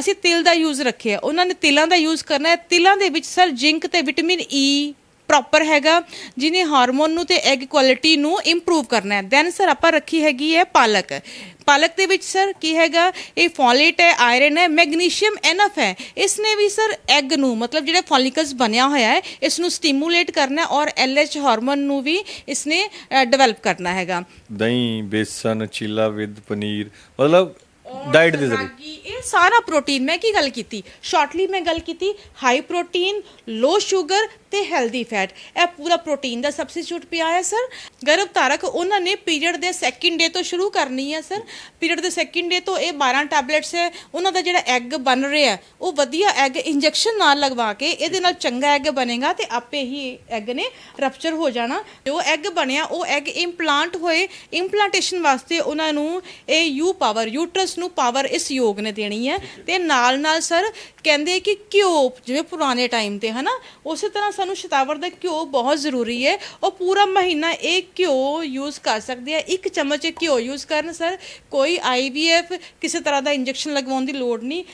ਅਸੀਂ ਤਿਲ ਦਾ ਯੂਜ਼ ਰੱਖਿਆ। ਉਹਨਾਂ ਨੇ ਤਿਲਾਂ ਦਾ ਯੂਜ਼ ਕਰਨਾ ਹੈ। ਤਿਲਾਂ ਦੇ ਵਿੱਚ ਸਰ ਜ਼ਿੰਕ ਤੇ ਵਿਟਾਮਿਨ ਈ ਪ੍ਰੋਪਰ ਹੈਗਾ, ਜਿਹਨੇ ਹਾਰਮੋਨ ਨੂੰ ਤੇ ਐਗ ਕੁਆਲਿਟੀ ਨੂੰ ਇੰਪਰੂਵ ਕਰਨਾ ਹੈ। ਦੈਨ ਸਰ ਆਪਾਂ ਰੱਖੀ ਹੈਗੀ ਹੈ ਪਾਲਕ। ਪਾਲਕ ਦੇ ਵਿੱਚ ਸਰ ਕੀ ਹੈਗਾ? ਇਹ ਫੋਲੇਟ ਹੈ ਆਇਰਨ ਹੈ ਮੈਗਨੀਸ਼ੀਅਮ ਐਨਫ ਹੈ। ਇਸ ਨੇ ਵੀ ਸਰ ਐਗ ਨੂੰ, ਮਤਲਬ ਜਿਹੜਾ ਫੋਲਿਕਲਸ ਬਣਿਆ ਹੋਇਆ ਹੈ ਇਸ ਨੂੰ ਸਟੀਮੂਲੇਟ ਕਰਨਾ ਔਰ ਐਲਐਚ ਹਾਰਮੋਨ ਨੂੰ ਵੀ ਇਸ ਨੇ ਡਿਵੈਲਪ ਕਰਨਾ ਹੈਗਾ। ਦਹੀਂ, ਬੇਸਨ, ਚੀਲਾ, ਵਿਦ, ਪਨੀਰ, ਮਤਲਬ ਡਾਈਟ ਦੇ ਜ਼ਰੀਏ। ਰਾਗੀ, ਇਹ ਸਾਰਾ ਪ੍ਰੋਟੀਨ ਮੈਂ ਕੀ ਗੱਲ ਕੀਤੀ? ਸ਼ਾਰਟਲੀ ਮੈਂ ਗੱਲ ਕੀਤੀ ਹਾਈ ਪ੍ਰੋਟੀਨ ਲੋ ਸ਼ੂਗਰ ਤੇ ਹੈਲਦੀ ਫੈਟ ਇਹ ਪੂਰਾ ਪ੍ਰੋਟੀਨ ਦਾ ਸਬਸਟੀਟਿਊਟ ਪਿਆ ਹੈ ਸਰ ਗਰਭ ਧਾਰਕ ਉਹਨਾਂ ਨੇ ਪੀਰੀਅਡ ਦੇ ਸੈਕਿੰਡ ਡੇ ਤੋਂ ਸ਼ੁਰੂ ਕਰਨੀ ਹੈ ਸਰ ਪੀਰੀਅਡ ਦੇ ਸੈਕਿੰਡ ਡੇ ਤੋਂ ਇਹ 12 ਟੈਬਲੇਟਸ ਹੈ। ਉਹਨਾਂ ਦਾ ਜਿਹੜਾ ਐਗ ਬਣ ਰਿਹਾ ਉਹ ਵਧੀਆ ਐਗ ਇੰਜੈਕਸ਼ਨ ਨਾਲ ਲਗਵਾ ਕੇ ਇਹਦੇ ਨਾਲ ਚੰਗਾ ਐਗ ਬਣੇਗਾ ਤੇ ਆਪੇ ਹੀ ਐਗ ਨੇ ਰਪਚਰ ਹੋ ਜਾਣਾ। ਜੋ ਐਗ ਬਣਿਆ ਉਹ ਐਗ ਇੰਪਲਾਂਟ ਹੋਏ। ਇੰਪਲਾਂਟੇਸ਼ਨ ਵਾਸਤੇ ਉਹਨਾਂ ਨੂੰ ਇਹ ਯੂ ਪਾਵਰ ਯੂਟਰਸ ਨੂੰ ਪਾਵਰ ਇਸ ਯੋਗ ਨੇ ਦੇਣੀ ਹੈ। ਤੇ ਨਾਲ ਨਾਲ ਸਰ ਕਹਿੰਦੇ ਕਿ ਘਿਓ, ਜਿਵੇਂ ਪੁਰਾਣੇ ਟਾਈਮ ਤੇ, ਹਨਾ, ਉਸੇ ਤਰ੍ਹਾਂ ਸਾਨੂੰ ਸ਼ਤਾਵਰ ਦਾ ਘਿਓ ਬਹੁਤ ਜ਼ਰੂਰੀ ਹੈ। ਉਹ ਪੂਰਾ ਮਹੀਨਾ ਇਹ ਘਿਓ ਯੂਜ਼ ਕਰ ਸਕਦੇ ਆ। ਇੱਕ ਚਮਚ ਘਿਓ ਯੂਜ਼ ਕਰਨ ਸਰ ਕੋਈ ਆਈਵੀਐਫ ਕਿਸੇ ਤਰ੍ਹਾਂ ਦਾ ਇੰਜੈਕਸ਼ਨ ਲਗਵਾਉਣ ਦੀ ਲੋੜ ਨਹੀਂ।